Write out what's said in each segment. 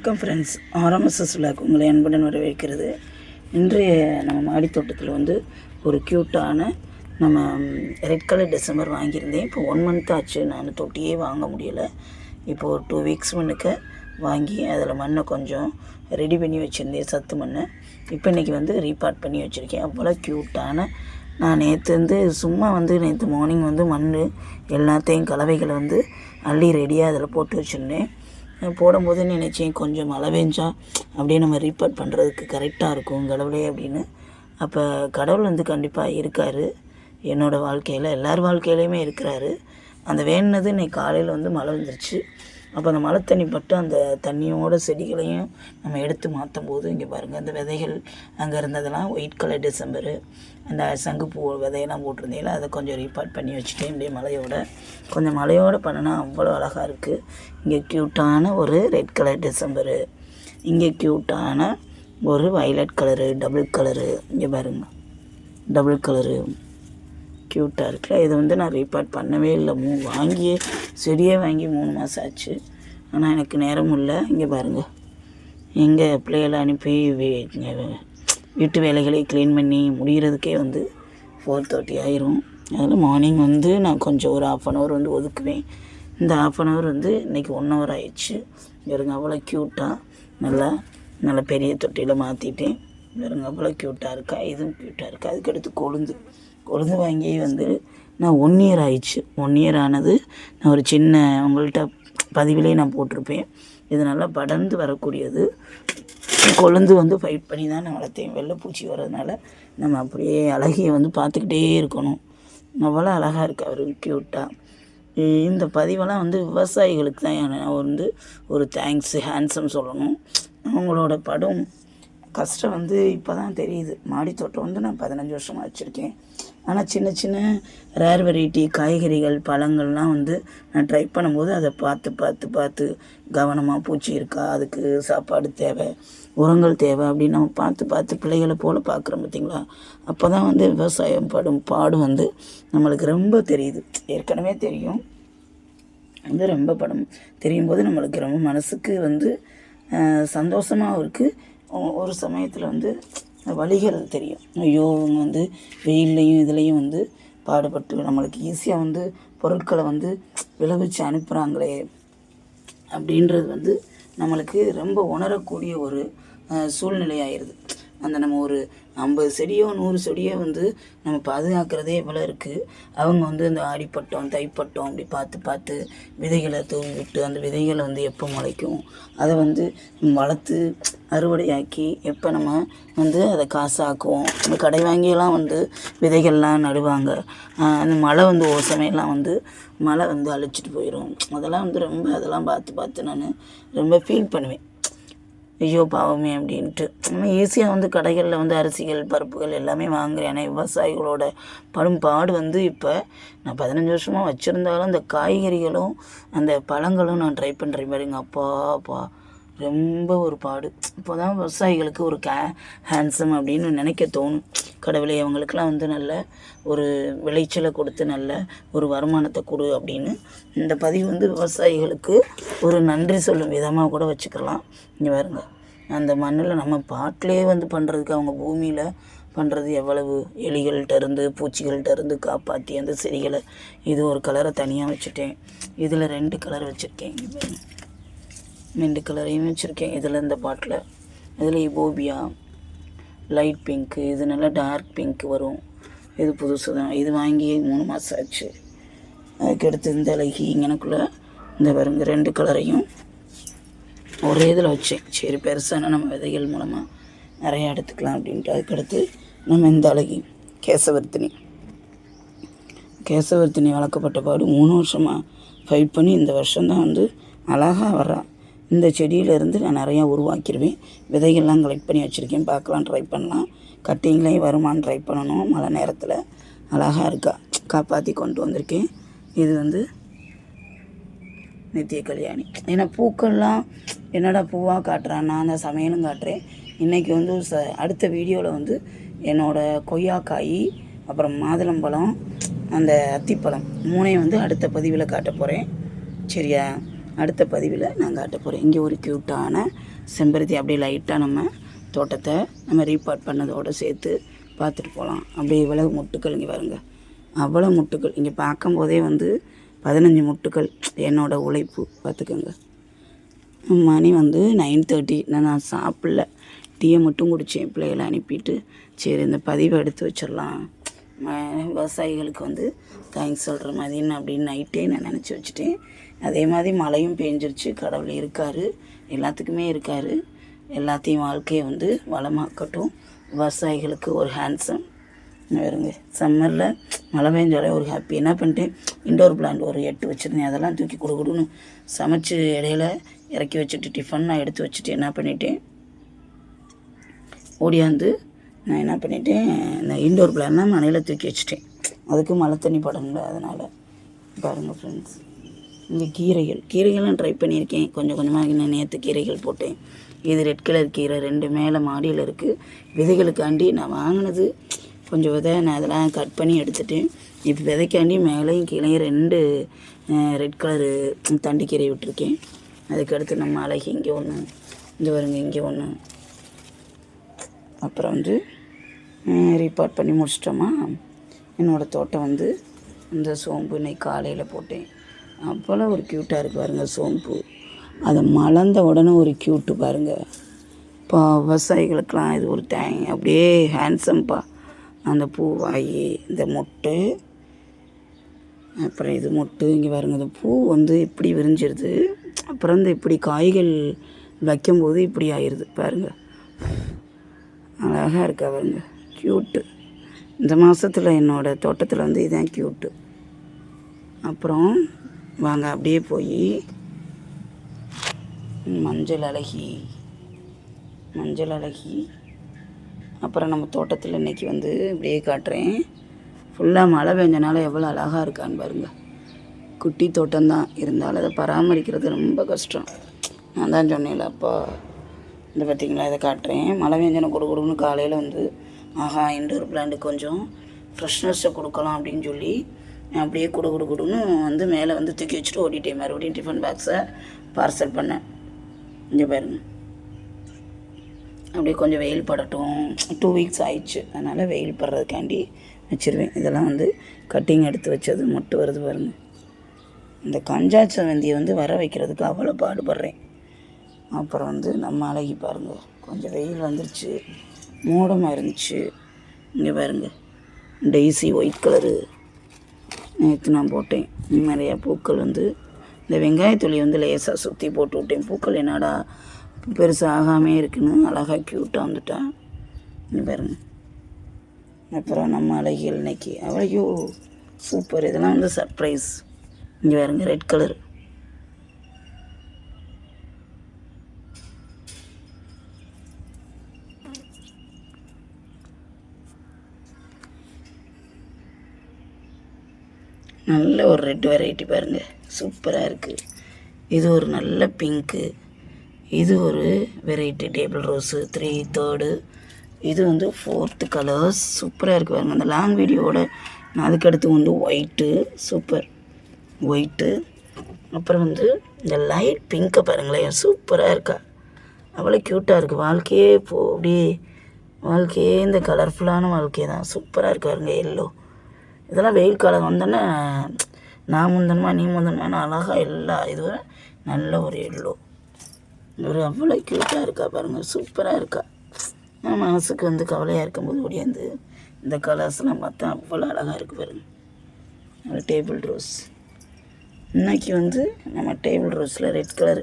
வணக்கம் friends RMSS விழாக்கு உங்களை அன்புடன் வரவேற்கிறது. இன்றைய நம்ம மாடித் தோட்டத்தில் வந்து ஒரு க்யூட்டான நம்ம ரெட் கலர் டிசம்பர் வாங்கியிருந்தேன். இப்போ ஒன் மந்த் ஆச்சு. நான் தொட்டியே வாங்க முடியலை. இப்போ ஒரு டூ வீக்ஸ் முன்னுக்கு வாங்கி அதில் மண்ணை கொஞ்சம் ரெடி பண்ணி வச்சுருந்தேன். சத்து மண்ணை. இப்போ இன்றைக்கி வந்து ரீபார்ட் பண்ணி வச்சுருக்கேன். அவ்வளோ க்யூட்டான நான் நேற்று வந்து சும்மா வந்து நேற்று மார்னிங் வந்து மண் எல்லாத்தையும் கலவைகளை வந்து அள்ளி ரெடியாக அதில் போட்டு வச்சுருந்தேன். போடும்போது நினச்சேன் கொஞ்சம் மழை பெஞ்சா அப்படியே நம்ம ரீபார்ட் பண்ணுறதுக்கு கரெக்டாக இருக்கும் கடவுளே அப்படின்னு. அப்போ கடவுள் வந்து கண்டிப்பாக இருக்கார். என்னோடய வாழ்க்கையில் எல்லார் வாழ்க்கையிலையுமே இருக்கிறாரு. அந்த வேணுனது இன்னைக்கு காலையில் வந்து மழை வந்துருச்சு. அப்போ அந்த மழை தண்ணி பட்டு அந்த தண்ணியோட செடிகளையும் நம்ம எடுத்து மாற்றும் போது இங்கே பாருங்கள் அந்த விதைகள் அங்கே இருந்ததெல்லாம் ஒயிட் கலர் டிசம்பரு அந்த சங்குப்பூ விதையெல்லாம் போட்டிருந்தீங்களா அதை கொஞ்சம் ரீபார்ட் பண்ணி வச்சுட்டேன் இப்படியே மலையோட கொஞ்சம் மலையோட பண்ணினா அவ்வளோ அழகாக இருக்குது இங்கே க்யூட்டான ஒரு ரெட் கலர் டிசம்பரு இங்கே க்யூட்டான ஒரு வயலட் கலரு டபுள் கலரு இங்கே பாருங்க டபுள் கலரு க்யூட்டாக இருக்குல்ல இதை வந்து நான் ரீபார்ட் பண்ணவே இல்லை. மூ வாங்கியே செடியே வாங்கி மூணு மாதம் ஆச்சு. ஆனால் எனக்கு நேரம் இல்லை. இங்கே பாருங்கள் எங்கே பிள்ளைகளை அனுப்பி வீட்டு வேலைகளை க்ளீன் பண்ணி முடிகிறதுக்கே வந்து ஃபோர் தேர்ட்டி ஆயிரும். அதில் மார்னிங் வந்து நான் கொஞ்சம் ஒரு ஆஃப் அன் ஹவர் வந்து ஒதுக்குவேன். இந்த ஆஃப் அன் ஹவர் வந்து இன்றைக்கி ஒன் ஹவர் ஆயிடுச்சு. வெறுங்க அவ்வளோ க்யூட்டாக நல்லா நல்ல பெரிய தொட்டியில் மாற்றிட்டேன் பாருங்க அவ்வளோ க்யூட்டாக இருக்கா? இதுவும் க்யூட்டாக இருக்கா? அதுக்கடுத்து கொழுந்து. கொழுந்து வாங்கி வந்து நான் ஒன் இயர் ஆயிடுச்சு. ஒன் இயர் ஆனது நான் ஒரு சின்ன உங்கள்கிட்ட பதிவிலே நான் போட்டிருப்பேன். இது நல்லா படர்ந்து வரக்கூடியது. கொழுந்து வந்து ஃபைட் பண்ணி தான் நான் வளர்த்தேன். வெள்ளைப்பூச்சி வர்றதுனால நம்ம அப்படியே அழகியை வந்து பார்த்துக்கிட்டே இருக்கணும். அவ்வளோ அழகாக இருக்கு அவர் க்யூட்டாக இந்த பதிவெல்லாம் வந்து விவசாயிகளுக்கு தான். நான் வந்து ஒரு தேங்க்ஸ் ஹேண்ட்ஸம் சொல்லணும். அவங்களோட படம் கஷ்டம் வந்து இப்போ தான் தெரியுது. மாடி தோட்டம் வந்து நான் பதினஞ்சு வருஷமாக வச்சுருக்கேன். ஆனால் சின்ன சின்ன ரேர் வெரைட்டி காய்கறிகள் பழங்கள்லாம் வந்து நான் ட்ரை பண்ணும்போது அதை பார்த்து பார்த்து பார்த்து கவனமாக பூச்சி இருக்கா? அதுக்கு சாப்பாடு தேவை உரங்கள் தேவை அப்படின்னு நம்ம பார்த்து பார்த்து பிள்ளைகளை போல் பார்க்குறோம் பார்த்தீங்களா? அப்போ தான் வந்து விவசாயம் படும் பாடு வந்து நம்மளுக்கு ரொம்ப தெரியுது. ஏற்கனவே தெரியும். வந்து ரொம்ப படம். தெரியும் போது நம்மளுக்கு ரொம்ப மனசுக்கு வந்து சந்தோஷமாகவும் இருக்குது ஒரு சமயத்தில் வந்து வழிகள் தெரியும். ஐயோ இவங்க வந்து வெயில்லையும் இதுலேயும் வந்து பாடுபட்டு நம்மளுக்கு ஈஸியாக வந்து பொருட்களை வந்து விளைவிச்சு அனுப்புகிறாங்களே அப்படின்றது வந்து நம்மளுக்கு ரொம்ப உணரக்கூடிய ஒரு சூழ்நிலையாயிருது. சூழ்நிலை அந்த நம்ம ஒரு ஐம்பது செடியோ நூறு செடியோ வந்து நம்ம பாதுகாக்கிறதே இவ்வளோ இருக்குது அவங்க வந்து இந்த ஆடிப்பட்டம் தைப்பட்டம் அப்படி பார்த்து பார்த்து விதைகளை தூவி விட்டு அந்த விதைகளை வந்து எப்போ முளைக்கும்? அதை வந்து வளர்த்து அறுவடையாக்கி எப்போ நம்ம வந்து அதை காசாக்குவோம்? இந்த கடை வாங்கியெல்லாம் வந்து விதைகள்லாம் நடுவாங்க. அந்த மழை வந்து ஓசமையெல்லாம் வந்து மழை வந்து அழிச்சிட்டு போயிடும் அதெல்லாம் வந்து ரொம்ப அதெல்லாம் பார்த்து பார்த்து நான் ரொம்ப ஃபீல் பண்ணுவேன். ஐயோ பாவமே அப்படின்ட்டு. நம்ம ஈஸியாக வந்து கடைகளில் வந்து அரிசிகள் பருப்புகள் எல்லாமே வாங்குறேன். ஆனால் விவசாயிகளோட படும் பாடு வந்து இப்போ நான் பதினஞ்சு வருஷமாக வச்சுருந்தாலும் அந்த காய்கறிகளும் அந்த பழங்களும் நான் ட்ரை பண்ணுறேன் பாருங்க. அப்பா அப்பா. ரொம்ப ஒரு பாடு. இப்போ தான் விவசாயிகளுக்கு ஒரு கே ஹேண்ட்ஸம் அப்படின்னு நினைக்க தோணும். கடவுளே அவங்களுக்கெல்லாம் வந்து நல்ல ஒரு விளைச்சலை கொடுத்து நல்ல ஒரு வருமானத்தை கொடு அப்படின்னு இந்த பதிவு வந்து விவசாயிகளுக்கு ஒரு நன்றி சொல்லும் விதமாக கூட வச்சுக்கலாம். இங்கே பாருங்க. அந்த மண்ணில் நம்ம பாட்டிலே வந்து பண்ணுறதுக்கு அவங்க பூமியில் பண்ணுறது எவ்வளவு? எலிகள்கிட்ட இருந்து பூச்சிகள்கிட்ட இருந்து காப்பாற்றி அந்த செடிகளை. இது ஒரு கலரை தனியாக வச்சுட்டேன். இதில் ரெண்டு கலர் வச்சுருக்கேன். ரெண்டு கலரையும் வச்சுருக்கேன். இதில் இந்த பாட்டில் இதில் இபோபியா லைட் பிங்க்கு இது நல்லா டார்க் பிங்க் வரும். இது புதுசு தான் இது வாங்கி மூணு மாதம் ஆச்சு. அதுக்கடுத்து இந்த அழகி இங்கனக்குள்ளே இந்த பாருங்க ரெண்டு கலரையும் ஒரே இதில் வச்சேன். சரி பெருசான நம்ம விதைகள் மூலமாக நிறையா எடுத்துக்கலாம் அப்படின்ட்டு. அதுக்கடுத்து நம்ம இந்த அழகி கேசவர்த்தினி கேசவர்த்தினி வளர்க்கப்பட்ட பாடு மூணு வருஷமாக ஃபைட் பண்ணி இந்த வருஷம்தான் வந்து அழகாக வர்றா. இந்த செடியிலேருந்து நான் நிறையா உருவாக்கிடுவேன் விதைகள்லாம் கலெக்ட் பண்ணி வச்சுருக்கேன். பார்க்கலாம் ட்ரை பண்ணலாம். கட்டிங்லேயும் வருமானு ட்ரை பண்ணணும். மழை நேரத்தில் அழகாக இருக்கா காப்பாற்றி கொண்டு வந்திருக்கேன். இது வந்து நித்திய கல்யாணி. ஏன்னா பூக்கள்லாம் என்னடா பூவாக காட்டுறான் நான் அந்த சமையலும் காட்டுறேன். இன்றைக்கி வந்து ச அடுத்த வீடியோவில் வந்து என்னோடய கொய்யாக்காய் அப்புறம் மாதுளம்பழம் அந்த அத்திப்பழம் மூணையும் வந்து அடுத்த பதிவில் காட்ட போகிறேன் சரியா? அடுத்த பதிவில் நான் காட்ட போகிறேன். இங்கே ஒரு க்யூட்டான செம்பருத்தி அப்படியே லைட்டாக நம்ம தோட்டத்தை நம்ம ரீபார்ட் பண்ணதோடு சேர்த்து பார்த்துட்டு போகலாம். அப்படியே இவ்வளவு முட்டுக்கள் இங்கே வருங்க அவ்வளோ முட்டுக்கள். இங்கே பார்க்கும்போதே வந்து பதினஞ்சு முட்டுக்கள். என்னோட உழைப்பு. பார்த்துக்கோங்க. மணி வந்து நைன் தேர்ட்டி நான் சாப்பிடல. டீயை மட்டும் குடித்தேன் பிள்ளைகளை அனுப்பிட்டு சரி இந்த பதிவை எடுத்து வச்சிடலாம். விவசாயிகளுக்கு வந்து தேங்க்ஸ் சொல்கிற மாதிரின்னு அப்படின்னு நைட்டே நான் நினச்சி வச்சுட்டேன். அதே மாதிரி மழையும் பேஞ்சிருச்சு கடவுள் இருக்கார் எல்லாத்துக்குமே இருக்கார். எல்லாத்தையும் வாழ்க்கையை வந்து வளமாக்கட்டும். விவசாயிகளுக்கு ஒரு ஹேண்ட்ஸம் வருங்க சம்மரில் மழை பெஞ்சாலே ஒரு ஹாப்பி என்ன பண்ணிட்டேன் இண்டோர் பிளான்ட் ஒரு எட்டு வச்சுருந்தேன் அதெல்லாம் தூக்கி கொடுக்கணும்னு சமைச்சு இடையில இறக்கி வச்சுட்டு டிஃபன் நான் எடுத்து வச்சுட்டு என்ன பண்ணிட்டேன்? ஓடியாந்து நான் என்ன பண்ணிட்டேன் இந்த இண்டோர் பிளான்னா மனையில் தூக்கி வச்சுட்டேன். அதுக்கு மழை தண்ணி படணும்ல அதனால். பாருங்கள் ஃப்ரெண்ட்ஸ் இந்த கீரைகள். கீரைகள்லாம் ட்ரை பண்ணியிருக்கேன். கொஞ்சம் கொஞ்சமாக நான் நேற்று கீரைகள் போட்டேன். இது ரெட் கலர் கீரை ரெண்டு மேலே மாடியில் இருக்குது விதைகளுக்காண்டி நான் வாங்கினது கொஞ்சம் விதை நான் அதெல்லாம் கட் பண்ணி எடுத்துட்டேன். இப்போ விதைக்காண்டி மேலேயும் கீழேயும் ரெண்டு ரெட் கலரு தண்டுக்கீரை விட்டுருக்கேன். அதுக்கடுத்து நம்ம அழகி இங்கே ஒன்று இங்கே வருங்க இங்கே ஒன்று அப்புறம் வந்து ரீபார்ட் பண்ணி முடிச்சிட்டோமா? என்னோடய தோட்டம் வந்து இந்த சோம்பு இன்னைக்கு காலையில் போட்டேன். அவ்வளோ ஒரு க்யூட்டாக இருக்குது பாருங்கள் சோம்பு. அதை மலர்ந்த உடனே ஒரு க்யூட்டு பாருங்கள் இப்போ விவசாயிகளுக்கெல்லாம் இது ஒரு தேங் அப்படியே ஹேண்ட்ஸம்ப்பா அந்த பூவாயி இந்த மொட்டு. அப்புறம் இது மொட்டு இங்கே பாருங்க இந்த பூ வந்து இப்படி விரிஞ்சிருது. அப்புறம் இந்த இப்படி காய்கள் வைக்கும்போது இப்படி ஆயிடுது பாருங்கள் அழகாக இருக்கா பாருங்க. க்யூட்டு இந்த மாதத்தில் என்னோடய தோட்டத்தில் வந்து இதுதான் க்யூட்டு அப்புறம் வாங்க அப்படியே போய். மஞ்சள் அழகி மஞ்சள் அழகி. அப்புறம் நம்ம தோட்டத்தில் இன்றைக்கி வந்து இப்படியே காட்டுறேன். ஃபுல்லாக மழை பெஞ்சனால எவ்வளோ அழகாக இருக்கான்னு பாருங்க. குட்டி தோட்டம்தான் இருந்தாலும் அதை பராமரிக்கிறது ரொம்ப கஷ்டம். நான் தான் சொன்னேன்ல அப்போ. இந்த பார்த்தீங்களா இதை காட்டுறேன். மழை பெஞ்சனை கொடு கொடுன்னு காலையில் வந்து ஆஹா இண்டோர் பிளான்ட் கொஞ்சம் ஃப்ரெஷ்னஸை கொடுக்கலாம் அப்படின்னு சொல்லி அப்படியே குடு குடு குடுன்னு வந்து மேலே வந்து தூக்கி வச்சுட்டு ஓடிட்டேன். மறுபடியும் டிஃபன் பாக்ஸை பார்சல் பண்ணேன். இங்கே பாருங்க. அப்படியே கொஞ்சம் வெயில் படட்டும். டூ வீக்ஸ் ஆயிடுச்சு. அதனால் வெயில் படுறதுக்காண்டி வச்சிருவேன். இதெல்லாம் வந்து கட்டிங் எடுத்து வச்சது மொட்டு வருது பாருங்க. இந்த கஞ்சா செவந்தியை வந்து வர வைக்கிறதுக்கு அவ்வளோ பாடுபடுறேன். அப்புறம் வந்து நம்ம அழகி பாருங்க. கொஞ்சம் வெயில் வந்துருச்சு. மூடமாக இருந்துச்சு. இங்கே பாருங்க. டெய்ஸி ஒயிட் கலரு நேற்று நான் போட்டேன். நிறையா பூக்கள் வந்து இந்த வெங்காயத்துளி வந்து லேசாக சுற்றி போட்டு விட்டேன். பூக்கள் என்னடா பெருசாக ஆகாமே இருக்குன்னு அழகாக க்யூட்டாக வந்துட்டா. இங்கே பாருங்க. அப்புறம் நம்ம அழகியல் இன்னைக்கு. அவ்வளோ சூப்பர் இதெல்லாம் வந்து சர்ப்ரைஸ் இங்கே பாருங்க ரெட் கலர் நல்ல ஒரு ரெட் வெரைட்டி பாருங்கள் சூப்பராக இருக்குது இது ஒரு நல்ல பிங்க்கு இது ஒரு variety table rose three third இது வந்து ஃபோர்த்து கலர்ஸ் சூப்பராக இருக்குது பாருங்கள் அந்த லாங் வீடியோவோட நான் அதுக்கடுத்து வந்து ஒயிட்டு சூப்பர். ஒயிட்டு அப்புறம் வந்து இந்த லைட் பிங்க்கை பாருங்களேன். சூப்பராக இருக்கா. அவ்வளோ க்யூட்டாக இருக்குது வாழ்க்கையே இப்போ அப்படியே வாழ்க்கையே இந்த கலர்ஃபுல்லான வாழ்க்கை தான் சூப்பராக இருக்கு பாருங்கள் எல்லோ இதெல்லாம் வெயில் காலம் வந்தோன்னே நான் முந்தனமா நீ முந்தனமான அழகாக எல்லா இதுவும் நல்ல ஒரு எல்லோ ஒரு அவ்வளோ க்யூட்டாக இருக்கா பாருங்கள் சூப்பராக இருக்கா. நான் மனசுக்கு வந்து கவலையாக இருக்கும்போது ஒடியாந்து இந்த கலர்ஸ்லாம் பார்த்தா அவ்வளோ அழகாக இருக்குது பாருங்கள் ஒரு டேபிள் ரோஸ் இன்றைக்கி வந்து நம்ம டேபிள் ரோஸில் ரெட் கலர்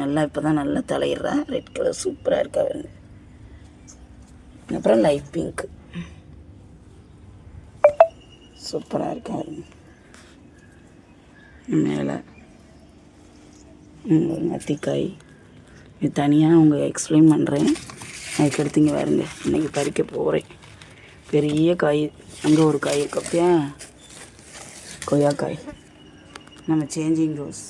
நல்லா இப்போ தான் நல்லா தலையிடுறா. ரெட் கலர் சூப்பராக இருக்கா பாருங்க. அப்புறம் லைட் பிங்க்கு சூப்பராக இருக்கா மேலே நத்திக்காய். இது தனியாக அவங்க எக்ஸ்பிளைன் பண்ணுறேன் அதுக்கடுத்து இங்கே பாருங்க. இன்றைக்கி பறிக்க போகிறேன் பெரிய காய். அங்கே ஒரு காய் கப்பியா கொய்யாக்காய். நம்ம சேஞ்சிங் ரோஸ்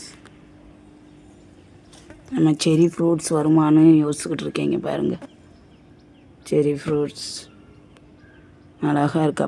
நம்ம செரி ஃப்ரூட்ஸ் வருமானு யோசிச்சுக்கிட்டு இருக்கேங்க பாருங்கள் செரி ஃப்ரூட்ஸ் அழகாக இருக்கா?